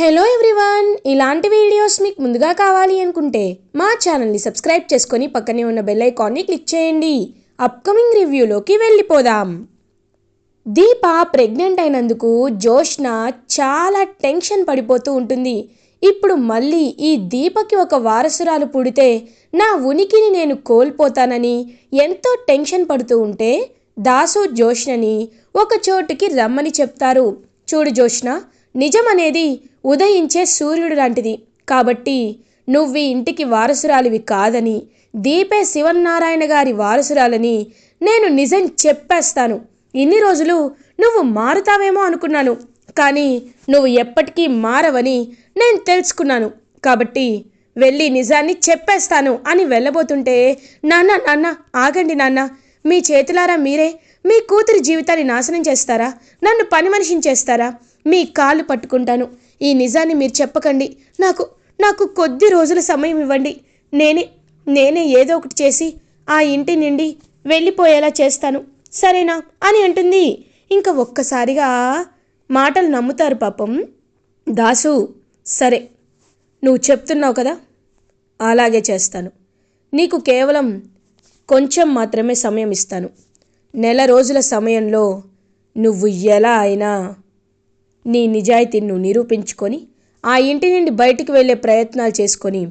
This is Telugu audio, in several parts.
హలో ఎవ్రీవన్ ఇలాంటి వీడియోస్ మీకు ముందుగా కావాలి అనుకుంటే మా ఛానల్ని సబ్స్క్రైబ్ చేసుకొని పక్కనే ఉన్న బెల్ ఐకాన్ని క్లిక్ చేయండి. అప్కమింగ్ రివ్యూలోకి వెళ్ళిపోదాం. దీప ప్రెగ్నెంట్ అయినందుకు జోష్న చాలా టెన్షన్ పడిపోతూ ఉంటుంది. ఇప్పుడు మళ్ళీ ఈ దీపకి ఒక వారసురాలు పుడితే నా ఉనికిని నేను కోల్పోతానని ఎంతో టెన్షన్ పడుతూ ఉంటే దాసు జోష్నని ఒక చోటుకి రమ్మని చెప్తారు. చూడు జోష్న నిజం అనేది ఉదయించే సూర్యుడు లాంటిది. కాబట్టి నువ్వు ఈ ఇంటికి వారసురాలివి కాదని దీపే శివనారాయణ గారి వారసురాలని నేను నిజం చెప్పేస్తాను. ఇన్ని రోజులు నువ్వు మారుతావేమో అనుకున్నాను. కానీ నువ్వు ఎప్పటికీ మారవని నేను తెలుసుకున్నాను. కాబట్టి వెళ్ళి నిజాన్ని చెప్పేస్తాను అని వెళ్ళబోతుంటే నాన్న నాన్న ఆగండి నాన్న. మీ చేతులారా మీరే? మీ కూతురి జీవితాన్ని నాశనం చేస్తారా? నన్ను పని మనిషిని చేస్తారా? మీ కాళ్ళు పట్టుకుంటాను. ఈ నిజాన్ని మీరు చెప్పకండి. నాకు నాకు కొద్ది రోజుల సమయం ఇవ్వండి. నేనే నేనే ఏదో ఒకటి చేసి ఆ ఇంటి నుండి వెళ్ళిపోయేలా చేస్తాను. సరేనా? అని అంటుంది. ఇంకా ఒక్కసారిగా మాటలు నమ్ముతారు పాపం. దాసు సరే నువ్వు చెప్తున్నావు కదా? అలాగే చేస్తాను. నీకు కేవలం కొంచెం మాత్రమే సమయం ఇస్తాను. నెల రోజుల సమయంలో నువ్వు ఎలా అయినా నీ నిజాయితీని నువ్వు నిరూపించుకొని ఆ ఇంటి నుండి బయటికి వెళ్ళే ప్రయత్నాలు చేసుకొని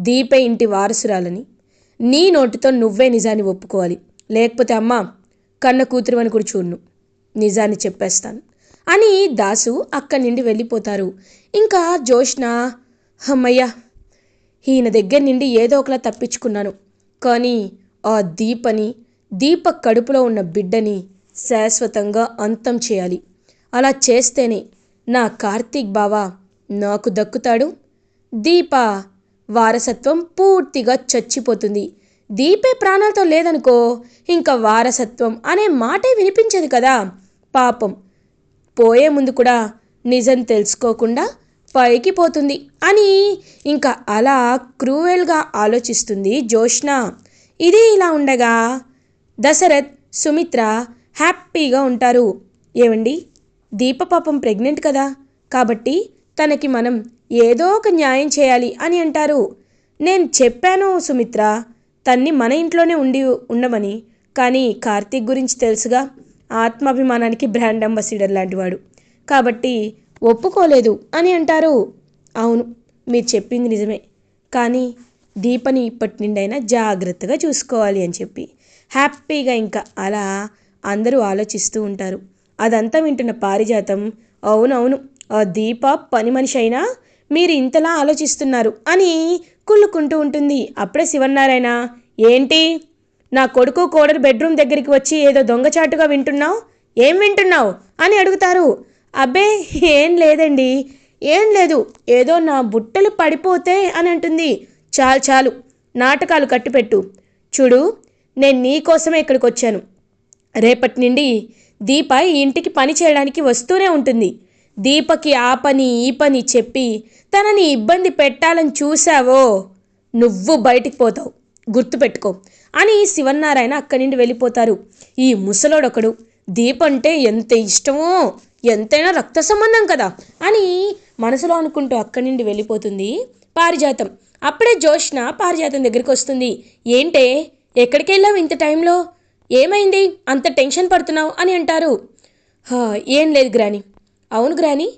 దీపే ఇంటి వారసురాలని. నీ నోటితో నువ్వే నిజాన్ని ఒప్పుకోవాలి. లేకపోతే అమ్మా కన్న కూతురు అని కూడా చూడ్ను. నిజాన్ని చెప్పేస్తాను. అని దాసు అక్కడి నుండి వెళ్ళిపోతారు. ఇంకా జోష్న అమ్మయ్య ఈయన దగ్గర నుండి ఏదో ఒకలా తప్పించుకున్నాను. కానీ ఆ దీపని దీప కడుపులో ఉన్న బిడ్డని శాశ్వతంగా అంతం చేయాలి. అలా చేస్తేనే నా కార్తీక్ బావ నాకు దక్కుతాడు. దీప వారసత్వం పూర్తిగా చచ్చిపోతుంది. దీపే ప్రాణాలతో లేదనుకో ఇంకా వారసత్వం అనే మాటే వినిపించదు కదా. పాపం. పోయే ముందు కూడా నిజం తెలుసుకోకుండా పైకి పోతుంది అని ఇంకా అలా క్రూవెల్గా ఆలోచిస్తుంది జోష్న ఇది ఇలా ఉండగా దశరథ్ సుమిత్ర హ్యాపీగా ఉంటారు. ఏమండి? దీప పాపం ప్రెగ్నెంట్ కదా? కాబట్టి తనకి మనం ఏదో ఒక న్యాయం చేయాలి అని అంటారు. నేను చెప్పాను సుమిత్ర తన్ని మన ఇంట్లోనే ఉండి ఉండమని కానీ కార్తీక్ గురించి తెలుసుగా? ఆత్మాభిమానానికి బ్రాండ్ అంబాసిడర్ లాంటివాడు. కాబట్టి ఒప్పుకోలేదు అని అంటారు. అవును మీరు చెప్పింది నిజమే. కానీ దీపని ఇప్పటి నుండైనా జాగ్రత్తగా చూసుకోవాలి అని చెప్పి. హ్యాపీగా ఇంకా అలా అందరూ ఆలోచిస్తూ ఉంటారు. అదంతా వింటున్న పారిజాతం అవునవును ఆ దీప పని మనిషి అయినా మీరు ఇంతలా ఆలోచిస్తున్నారు అని కుళ్ళుకుంటూ ఉంటుంది. అప్పుడే శివన్నారాయణ ఏంటి? నా కొడుకు కోడలు బెడ్రూమ్ దగ్గరికి వచ్చి ఏదో దొంగచాటుగా వింటున్నావు? ఏం వింటున్నావు? అని అడుగుతారు. అబ్బే ఏం లేదండి. ఏం లేదు. ఏదో నా బుట్టలు పడిపోతే అని అంటుంది. చాలు చాలు నాటకాలు కట్టిపెట్టు. చూడు నేను నీ కోసమే ఇక్కడికి వచ్చాను రేపటి నుండి దీప ఈ ఇంటికి పని చేయడానికి వస్తూనే ఉంటుంది. దీపకి ఆ పని ఈ పని చెప్పి తనని ఇబ్బంది పెట్టాలని చూసావో నువ్వు బయటికి పోతావు. గుర్తుపెట్టుకో. అని శివన్నారాయణ అక్కడి నుండి వెళ్ళిపోతారు. ఈ ముసలోడొకడు దీప అంటే ఎంత ఇష్టమో? ఎంతైనా రక్త సంబంధం కదా? అని మనసులో అనుకుంటూ అక్కడి నుండి వెళ్ళిపోతుంది పారిజాతం. అప్పుడే జోష్న పారిజాతం దగ్గరికి వస్తుంది. ఏంటే? ఎక్కడికి వెళ్ళావు ఇంత టైంలో? ఏమైంది? అంత టెన్షన్ పడుతున్నావు అని అంటారు. ఏం లేదు గ్రాని. అవును గ్రాని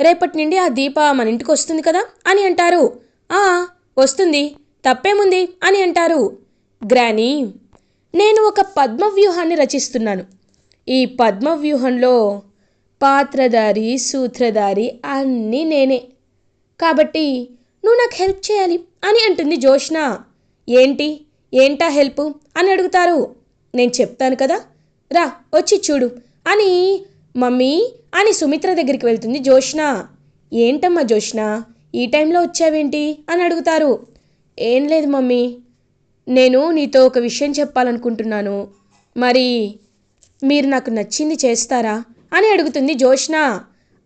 రేపటి నుండి ఆ దీప మన ఇంటికి వస్తుంది కదా అని అంటారు. "ఆ, వస్తుంది. తప్పేముంది అని అంటారు. గ్రాని నేను ఒక పద్మవ్యూహాన్ని రచిస్తున్నాను. ఈ పద్మవ్యూహంలో పాత్రధారి సూత్రధారి అన్నీ నేనే. కాబట్టి నువ్వు నాకు హెల్ప్ చేయాలి అని అంటుంది జోష్న ఏంటి? ఏంటా హెల్ప్? అని అడుగుతారు. నేను చెప్తాను కదా? రా వచ్చి చూడు. అని మమ్మీ అని సుమిత్ర దగ్గరికి వెళ్తుంది. జోష్న ఏంటమ్మా జోష్న? ఈ టైంలో వచ్చావేంటి? అని అడుగుతారు. ఏం లేదు మమ్మీ. నేను నీతో ఒక విషయం చెప్పాలనుకుంటున్నాను. మరి మీరు నాకు నచ్చింది చేస్తారా? అని అడుగుతుంది జోష్న.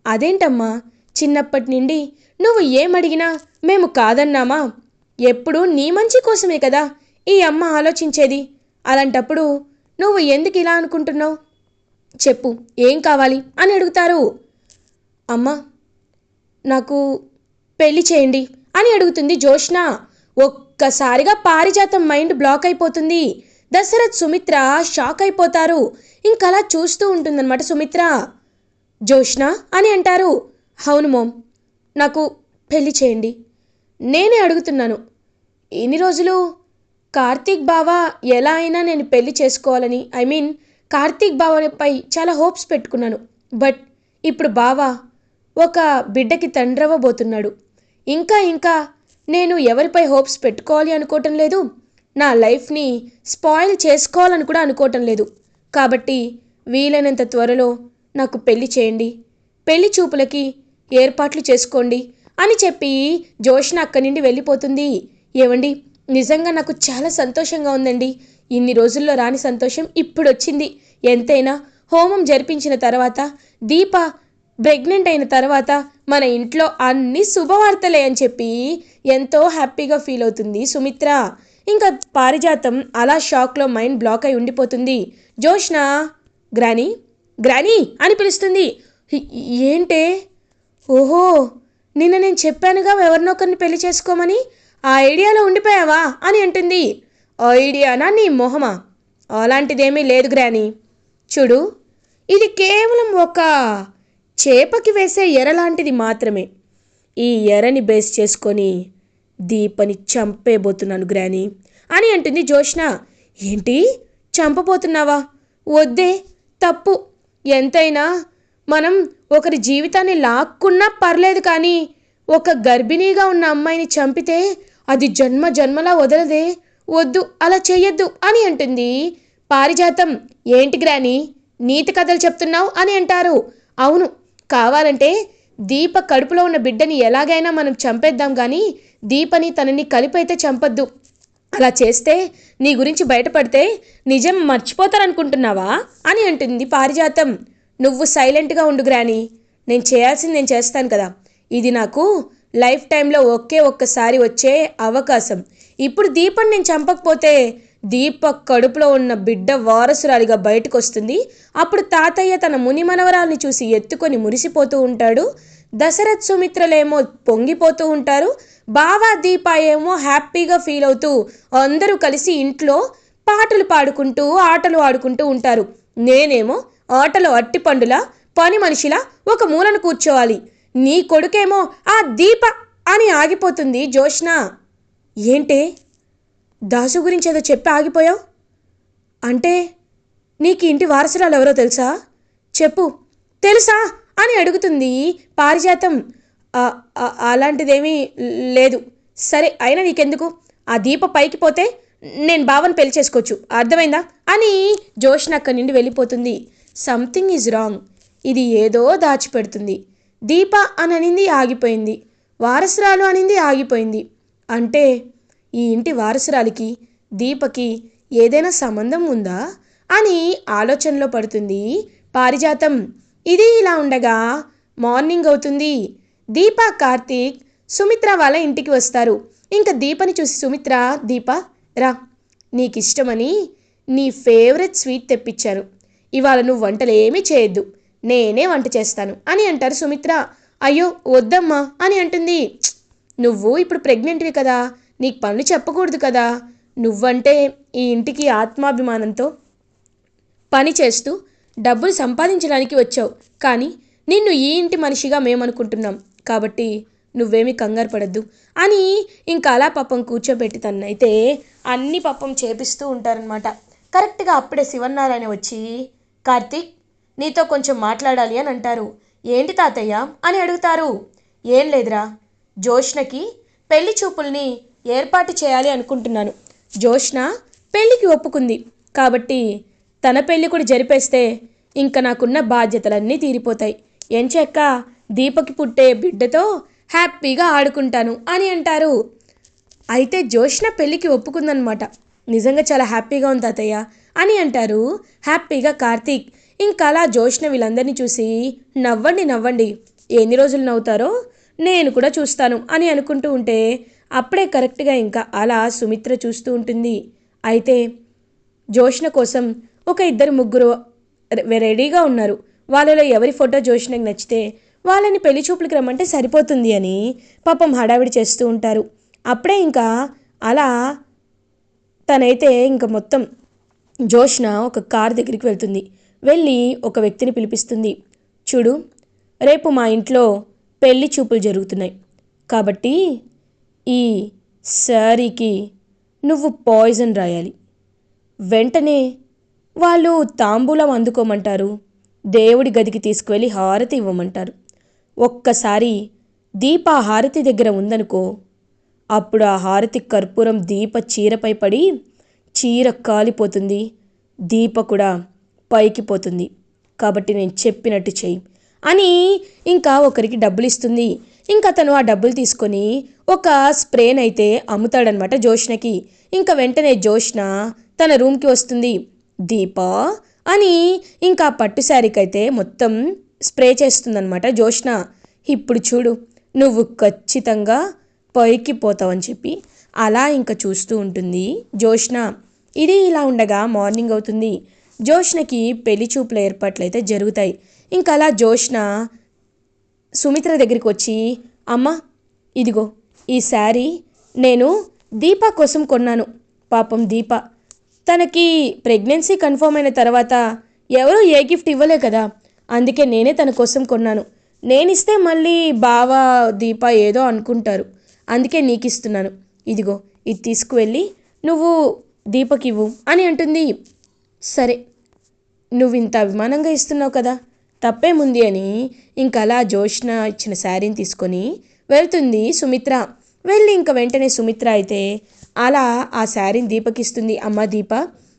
అదేంటమ్మా? చిన్నప్పటి నుండి నువ్వు ఏమడిగినా మేము కాదన్నామా? ఎప్పుడూ నీ మంచి కోసమే కదా ఈ అమ్మ ఆలోచించేది. అలాంటప్పుడు నువ్వు ఎందుకు ఇలా అనుకుంటున్నావు? చెప్పు ఏం కావాలి? అని అడుగుతారు. అమ్మ నాకు పెళ్ళి చేయండి అని అడుగుతుంది జోష్న ఒక్కసారిగా పారిజాతం మైండ్ బ్లాక్ అయిపోతుంది. దశరథ్ సుమిత్ర షాక్ అయిపోతారు. ఇంకలా చూస్తూ ఉంటుందన్నమాట సుమిత్ర. జోష్న అని అంటారు. అవును మోమ్ నాకు పెళ్ళి చేయండి. నేనే అడుగుతున్నాను. ఎన్ని రోజులు కార్తీక్ బావ ఎలా అయినా నేను పెళ్ళి చేసుకోవాలని. ఐ మీన్ కార్తీక్ బావపై చాలా హోప్స్ పెట్టుకున్నాను. బట్ ఇప్పుడు బావ ఒక బిడ్డకి తండ్రవ్వబోతున్నాడు. ఇంకా ఇంకా నేను ఎవరిపై హోప్స్ పెట్టుకోవాలి అనుకోవటం లేదు. నా లైఫ్ని స్పాయిల్ చేసుకోవాలని కూడా అనుకోవటం లేదు. కాబట్టి వీలైనంత త్వరలో నాకు పెళ్ళి చేయండి. పెళ్ళి చూపులకి ఏర్పాట్లు చేసుకోండి అని చెప్పి జోష్న అక్కడి నుండి వెళ్ళిపోతుంది. ఏవండి? నిజంగా నాకు చాలా సంతోషంగా ఉందండి. ఇన్ని రోజుల్లో రాని సంతోషం ఇప్పుడు వచ్చింది ఎంతైనా హోమం జరిపించిన తర్వాత దీప ప్రెగ్నెంట్ అయిన తర్వాత మన ఇంట్లో అన్ని శుభవార్తలే అని చెప్పి ఎంతో హ్యాపీగా ఫీల్ అవుతుంది సుమిత్ర. ఇంకా పారిజాతం అలా షాక్లో మైండ్ బ్లాక్ అయి ఉండిపోతుంది. జోష్న గ్రానీ గ్రానీ అని పిలుస్తుంది. ఏంటే? ఓహో! నిన్న నేను చెప్పానుగా ఎవరినొకరిని పెళ్ళి చేసుకోమని? ఆ ఐడియాలో ఉండిపోయావా అని అంటుంది. ఐడియానా నీ మొహమా? అలాంటిదేమీ లేదు గ్రాని. చూడు ఇది కేవలం ఒక చేపకి వేసే ఎర లాంటిది మాత్రమే. ఈ ఎరని బేస్ చేసుకొని దీపని చంపేబోతున్నాను గ్రాని అని అంటుంది జోష్న ఏంటి? చంపబోతున్నావా? వద్దే తప్పు. ఎంతైనా మనం ఒకరి జీవితాన్ని లాక్కున్నా పర్లేదు కానీ ఒక గర్భిణీగా ఉన్న అమ్మాయిని చంపితే అది జన్మ జన్మలా వదలదే. వద్దు అలా చేయొద్దు అని అంటుంది. పారిజాతం ఏంటి గ్రాని? నీతి కథలు చెప్తున్నావు అని అంటారు. అవును కావాలంటే దీప కడుపులో ఉన్న బిడ్డని ఎలాగైనా మనం చంపేద్దాం కానీ దీపని తనని కలిపైతే చంపొద్దు. అలా చేస్తే నీ గురించి బయటపడితే నిజం మర్చిపోతారనుకుంటున్నావా అని అంటుంది పారిజాతం. నువ్వు సైలెంట్గా ఉండు గ్రాని. నేను చేయాల్సింది నేను చేస్తాను కదా. ఇది నాకు లైఫ్ టైంలో ఒకే ఒక్కసారి వచ్చే అవకాశం. ఇప్పుడు దీపం నేను చంపకపోతే దీప కడుపులో ఉన్న బిడ్డ వారసురాలిగా బయటకు వస్తుంది అప్పుడు తాతయ్య తన ముని మనవరాల్ని చూసి ఎత్తుకొని మురిసిపోతూ ఉంటాడు. దశరథ్ సుమిత్రలేమో పొంగిపోతూ ఉంటారు. బావా దీప ఏమో హ్యాపీగా ఫీల్ అవుతూ అందరూ కలిసి ఇంట్లో పాటలు పాడుకుంటూ ఆటలు ఆడుకుంటూ ఉంటారు. నేనేమో ఆటలో అట్టిపండులా పని మనిషిలా ఒక మూలను కూర్చోవాలి. నీ కొడుకేమో ఆ దీప అని ఆగిపోతుంది జోష్న ఏంటే? దాసు గురించి ఏదో చెప్పి ఆగిపోయావు? అంటే నీకు ఇంటి వారసురాలు ఎవరో తెలుసా? చెప్పు. తెలుసా? అని అడుగుతుంది పారిజాతం. అలాంటిదేమీ లేదు. సరే అయినా నీకెందుకు? ఆ దీప పైకి పోతే నేను బావని పెళ్ళి చేసుకోవచ్చు. అర్థమైందా? అని జోష్న అక్కడి నుండి వెళ్ళిపోతుంది. సంథింగ్ ఈజ్ రాంగ్ ఇది ఏదో దాచిపెడుతుంది. దీప అని ఆగిపోయింది. వారసురాలు అనింది ఆగిపోయింది. అంటే ఈ ఇంటి వారసురాలికి దీపకి ఏదైనా సంబంధం ఉందా? అని ఆలోచనలో పడుతుంది పారిజాతం. ఇది ఇలా ఉండగా మార్నింగ్ అవుతుంది. దీప కార్తీక్ సుమిత్ర వాళ్ళ ఇంటికి వస్తారు. ఇంకా దీపని చూసి సుమిత్ర దీప రా. నీకు ఇష్టమని నీ ఫేవరెట్ స్వీట్ తెప్పించాను ఇవాళ నువ్వు వంటలు ఏమీ చేయొద్దు. నేనే వంట చేస్తాను. అని అంటారు సుమిత్ర. అయ్యో వద్దమ్మా అని అంటుంది. నువ్వు ఇప్పుడు ప్రెగ్నెంట్వి కదా నీకు పనులు చెప్పకూడదు కదా. నువ్వంటే ఈ ఇంటికి ఆత్మాభిమానంతో పని చేస్తూ డబ్బులు సంపాదించడానికి వచ్చావు. కానీ నిన్ను ఈ ఇంటి మనిషిగా మేమనుకుంటున్నాం. కాబట్టి నువ్వేమీ కంగారు పడద్దు. అని ఇంకా అలా పాపం కూర్చోబెట్టి తన్నైతే అన్ని పాపం చేపిస్తూ ఉంటారనమాట కరెక్ట్గా అప్పుడే శివన్నారాయణ వచ్చి కార్తీక్ నీతో కొంచెం మాట్లాడాలి అని అంటారు. ఏంటి తాతయ్య? అని అడుగుతారు. ఏం లేదురా. జోష్నకి పెళ్ళి చూపుల్ని ఏర్పాటు చేయాలి అనుకుంటున్నాను. జోష్న పెళ్ళికి ఒప్పుకుంది. కాబట్టి తన పెళ్ళి కూడా జరిపేస్తే ఇంకా నాకున్న బాధ్యతలన్నీ తీరిపోతాయి. ఎంచెక్క దీపకి పుట్టే బిడ్డతో హ్యాపీగా ఆడుకుంటాను అని అంటారు. అయితే జోష్న పెళ్ళికి ఒప్పుకుందనమాట. నిజంగా చాలా హ్యాపీగా ఉంది తాతయ్య అని అంటారు హ్యాపీగా కార్తీక్. ఇంకా అలా జోష్న వీళ్ళందరినీ చూసి నవ్వండి నవ్వండి ఎన్ని రోజులు నవ్వుతారో నేను కూడా చూస్తాను అని అనుకుంటూ ఉంటే అప్పుడే కరెక్ట్గా ఇంకా అలా సుమిత్ర చూస్తూ ఉంటుంది. అయితే జోష్న కోసం ఒక ఇద్దరు ముగ్గురు రెడీగా ఉన్నారు. వాళ్ళలో ఎవరి ఫోటో జోష్నకి నచ్చితే వాళ్ళని పెళ్ళి చూపులకి రమ్మంటే సరిపోతుంది అని పాపం హడావిడి చేస్తూ ఉంటారు. అప్పుడే ఇంకా అలా తనైతే ఇంకా మొత్తం జోష్న ఒక కార్ దగ్గరికి వెళ్తుంది. వెళ్ళి ఒక వ్యక్తిని పిలిపిస్తుంది. చూడు రేపు మా ఇంట్లో పెళ్ళి చూపులు జరుగుతున్నాయి. కాబట్టి ఈ శారీకి నువ్వు పాయిజన్ రాయాలి. వెంటనే వాళ్ళు తాంబూలం అందుకోమంటారు. దేవుడి గదికి తీసుకువెళ్ళి హారతి ఇవ్వమంటారు. ఒక్కసారి దీప హారతి దగ్గర ఉందనుకో అప్పుడు ఆ హారతి కర్పూరం దీప చీరపై పడి చీర కాలిపోతుంది. దీప కూడా పైకి పోతుంది. కాబట్టి నేను చెప్పినట్టు చెయ్యి. అని ఇంకా ఒకరికి డబ్బులు ఇస్తుంది. ఇంకా తను ఆ డబ్బులు తీసుకొని ఒక స్ప్రేనైతే అమ్ముతాడనమాట జోష్నకి. ఇంకా వెంటనే జోష్న తన రూమ్కి వస్తుంది. దీప అని ఇంకా పట్టు శారీకైతే మొత్తం స్ప్రే చేస్తుందనమాట జోష్న. ఇప్పుడు చూడు నువ్వు ఖచ్చితంగా పైకి పోతావని చెప్పి అలా ఇంకా చూస్తూ ఉంటుంది జోష్న. ఇది ఇలా ఉండగా మార్నింగ్ అవుతుంది. జోష్నకి పెళ్ళి చూపుల ఏర్పాట్లు అయితే జరుగుతాయి. ఇంకా అలా జోష్న సుమిత్ర దగ్గరికి వచ్చి అమ్మ ఇదిగో ఈ శారీ నేను దీప కోసం కొన్నాను. పాపం దీప. తనకి ప్రెగ్నెన్సీ కన్ఫర్మ్ అయిన తర్వాత ఎవరూ ఏ గిఫ్ట్ ఇవ్వలే కదా. అందుకే నేనే తన కోసం కొన్నాను. నేనిస్తే మళ్ళీ బావ దీప ఏదో అనుకుంటారు. అందుకే నీకు ఇస్తున్నాను ఇదిగో ఇది తీసుకువెళ్ళి నువ్వు దీపకి ఇవ్వు అని అంటుంది. సరే నువ్వు ఇంత అభిమానంగా ఇస్తున్నావు కదా. తప్పేముంది అని ఇంకా అలా జోష్న ఇచ్చిన శారీని తీసుకొని వెళ్తుంది సుమిత్ర. వెళ్ళి ఇంక వెంటనే సుమిత్ర అయితే అలా ఆ శారీని దీపకిస్తుంది. అమ్మ దీప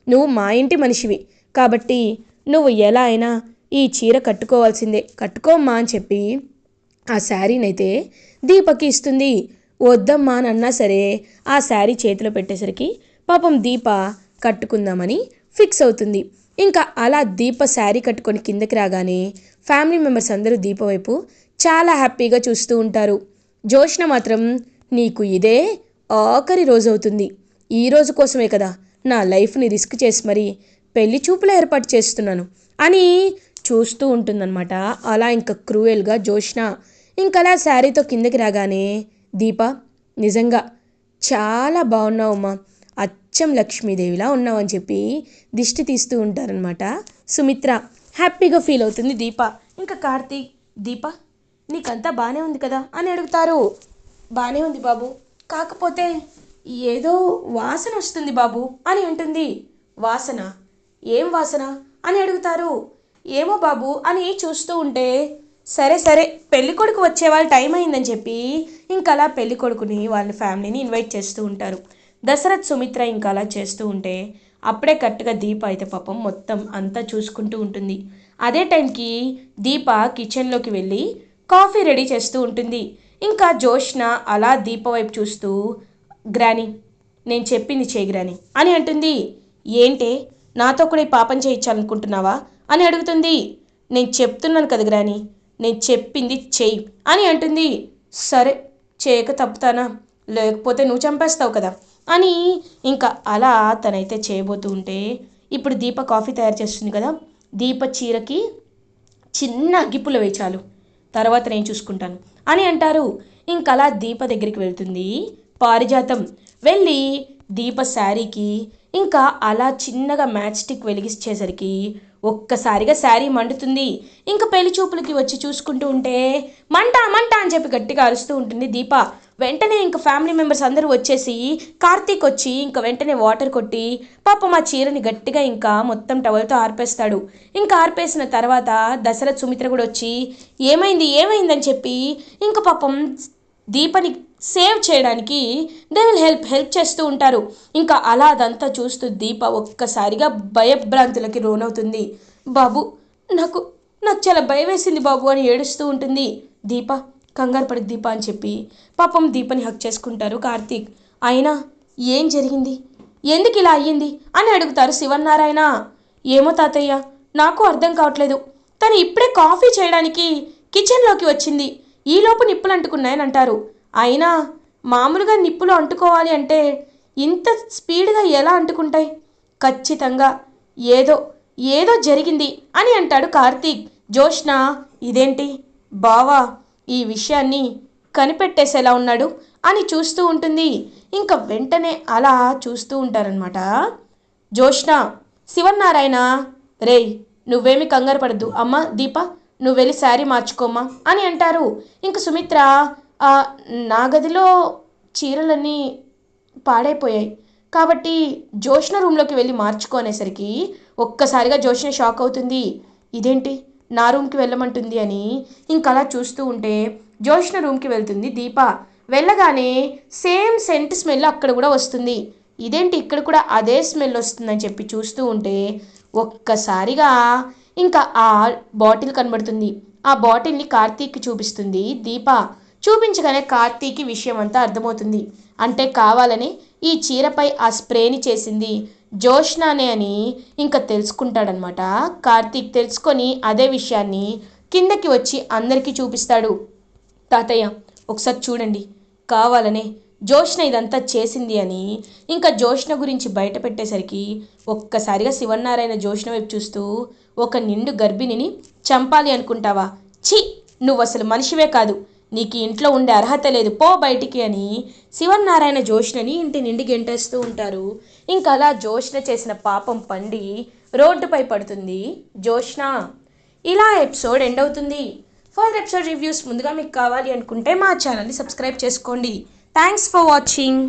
నువ్వు మా ఇంటి మనిషివి కాబట్టి నువ్వు ఎలా అయినా ఈ చీర కట్టుకోవాల్సిందే. కట్టుకోమ్మా అని చెప్పి ఆ శారీని అయితే దీపకి ఇస్తుంది. వద్దమ్మా అని అన్నా సరే ఆ శారీ చేతిలో పెట్టేసరికి పాపం దీప కట్టుకుందామని ఫిక్స్ అవుతుంది. ఇంకా అలా దీప శారీ కట్టుకొని కిందకి రాగానే ఫ్యామిలీ మెంబర్స్ అందరూ దీప వైపు చాలా హ్యాపీగా చూస్తూ ఉంటారు. జోష్న మాత్రం నీకు ఇదే ఆఖరి రోజు అవుతుంది. ఈ రోజు కోసమే కదా నా లైఫ్ని రిస్క్ చేసి మరి పెళ్ళి చూపులు ఏర్పాటు చేస్తున్నాను అని చూస్తూ ఉంటుందన్నమాట. అలా ఇంకా క్రూయల్గా జోష్న ఇంకలా శారీతో కిందకి రాగానే దీప నిజంగా చాలా బాగున్నావు అమ్మా అచ్చం లక్ష్మీదేవిలా ఉన్నావు అని చెప్పి దిష్టి తీస్తూ ఉంటారనమాట సుమిత్ర హ్యాపీగా ఫీల్ అవుతుంది. దీప ఇంకా కార్తీక్ దీప నీకంతా బాగానే ఉంది కదా? అని అడుగుతారు. బాగానే ఉంది బాబు. కాకపోతే ఏదో వాసన వస్తుంది బాబు అని అంటుంది. వాసన? ఏం వాసన? అని అడుగుతారు. ఏమో బాబు అని చూస్తూ ఉంటే సరే సరే పెళ్ళి కొడుకు వచ్చే వాళ్ళ టైం అయిందని చెప్పి ఇంకా అలా పెళ్ళి కొడుకుని వాళ్ళ ఫ్యామిలీని ఇన్వైట్ చేస్తూ ఉంటారు. దశరథ్ సుమిత్ర ఇంకా అలా చేస్తూ ఉంటే అప్పుడే కరెక్ట్గా దీప అయితే పాపం మొత్తం అంతా చూసుకుంటూ ఉంటుంది. అదే టైంకి దీప కిచెన్లోకి వెళ్ళి కాఫీ రెడీ చేస్తూ ఉంటుంది. ఇంకా జోష్న అలా దీప వైపు చూస్తూ గ్రాని నేను చెప్పింది చేయి గ్రాని అని అంటుంది. ఏంటే? నాతో కూడా ఈ పాపం చేయించాలనుకుంటున్నావా? అని అడుగుతుంది. నేను చెప్తున్నాను కదా గ్రాని నేను చెప్పింది చెయ్యి అని అంటుంది. సరే చేయక తప్పుతానా? లేకపోతే నువ్వు చంపేస్తావు కదా? అని ఇంకా అలా తనైతే చేయబోతూ ఉంటే ఇప్పుడు దీప కాఫీ తయారు చేస్తుంది కదా దీప చీరకి చిన్న అగ్గిపుల్ల వేచాలు. తర్వాత నేను చూసుకుంటాను. అని అంటారు. ఇంకలా దీప దగ్గరికి వెళ్తుంది. పారిజాతం. వెళ్ళి దీప శారీకి ఇంకా అలా చిన్నగా మ్యాచ్ స్టిక్ వెలిగించేసరికి ఒక్కసారిగా శారీ మండుతుంది. ఇంకా పెళ్ళి చూపులకి వచ్చి చూసుకుంటూ ఉంటే మంట మంట అని చెప్పి గట్టిగా అరుస్తూ ఉంటుంది దీప. వెంటనే ఇంకా ఫ్యామిలీ మెంబర్స్ అందరూ వచ్చేసి కార్తీక్ వచ్చి ఇంకా వెంటనే వాటర్ కొట్టి పాప మా చీరని గట్టిగా ఇంకా మొత్తం టవల్తో ఆర్పేస్తాడు. ఇంకా ఆర్పేసిన తర్వాత దశరథ్ సుమిత్ర కూడా వచ్చి ఏమైంది ఏమైందని చెప్పి ఇంకా పాపం దీపని సేవ్ చేయడానికి దే విల్ హెల్ప్ హెల్ప్ చేస్తూ ఉంటారు. ఇంకా అలా అదంతా చూస్తూ దీప ఒక్కసారిగా భయభ్రాంతులకి లోనవుతుంది. బాబు నాకు నాకు చాలా భయం వేసింది బాబు అని ఏడుస్తూ ఉంటుంది దీప. కంగారు పడి దీప అని చెప్పి పాపం దీపని హక్ చేసుకుంటారు కార్తీక్. అయినా ఏం జరిగింది? ఎందుకు ఇలా అయ్యింది? అని అడుగుతారు శివన్నారాయణ. ఏమో తాతయ్య నాకు అర్థం కావట్లేదు. తను ఇప్పుడే కాఫీ చేయడానికి కిచెన్లోకి వచ్చింది. ఈలోపు నిప్పులు అంటుకున్నాయని అంటారు. అయినా మామూలుగా నిప్పులు అంటుకోవాలి అంటే ఇంత స్పీడ్గా ఎలా అంటుకుంటాయి? ఖచ్చితంగా ఏదో ఏదో జరిగింది అని అంటాడు కార్తీక్. జోష్న ఇదేంటి? బావా ఈ విషయాన్ని కనిపెట్టేసేలా ఉన్నాడు అని చూస్తూ ఉంటుంది. ఇంకా వెంటనే అలా చూస్తూ ఉంటారనమాట జోష్ణ శివన్నారాయణ రేయ్ నువ్వేమి కంగారు పడద్దు. అమ్మ దీప నువ్వు వెళ్ళి శారీ మార్చుకోమ్మా అని అంటారు. ఇంక సుమిత్ర "ఆ, నా గదిలో చీరలన్నీ పాడైపోయాయి. కాబట్టి జోష్ణ రూమ్లోకి వెళ్ళి మార్చుకోనేసరికి ఒక్కసారిగా జోష్ణ షాక్ అవుతుంది. ఇదేంటి? నా రూమ్కి వెళ్ళమంటుంది అని ఇంకా అలా చూస్తూ ఉంటే జోష్న రూమ్కి వెళ్తుంది దీప. వెళ్ళగానే సేమ్ సెంట్ స్మెల్ అక్కడ కూడా వస్తుంది. ఇదేంటి ఇక్కడ కూడా అదే స్మెల్ వస్తుందని చెప్పి చూస్తూ ఉంటే ఒక్కసారిగా ఇంకా ఆ బాటిల్ కనబడుతుంది. ఆ బాటిల్ని కార్తీక్కి చూపిస్తుంది దీప. చూపించగానే కార్తీక్కి విషయం అంతా అర్థమవుతుంది. అంటే కావాలని ఈ చీరపై ఆ స్ప్రేని చేసింది. జోష్నానే అని ఇంకా తెలుసుకుంటాడనమాట కార్తీక్ తెలుసుకొని అదే విషయాన్ని కిందకి వచ్చి అందరికీ చూపిస్తాడు. తాతయ్య ఒకసారి చూడండి. కావాలనే జోష్న ఇదంతా చేసింది అని ఇంకా జోష్న గురించి బయట పెట్టేసరికి ఒక్కసారిగా శివన్నారాయణ జోష్న వైపు చూస్తూ ఒక నిండు గర్భిణిని చంపాలి అనుకుంటావా? ఛీ! నువ్వు అసలు మనిషివే కాదు. నీకు ఇంట్లో ఉండే అర్హత లేదు పో బయటికి అని శివన్నారాయణ జోష్నని ఇంటి నిండి గెంటేస్తూ ఉంటారు. ఇంకా అలా జోష్న చేసిన పాపం పండి రోడ్డుపై పడుతుంది. జోష్న ఇలా ఎపిసోడ్ ఎండ్ అవుతుంది. ఫర్ ఎపిసోడ్ రివ్యూస్ ముందుగా మీకు కావాలి అనుకుంటే మా ఛానల్ని సబ్స్క్రైబ్ చేసుకోండి. Thanks for watching.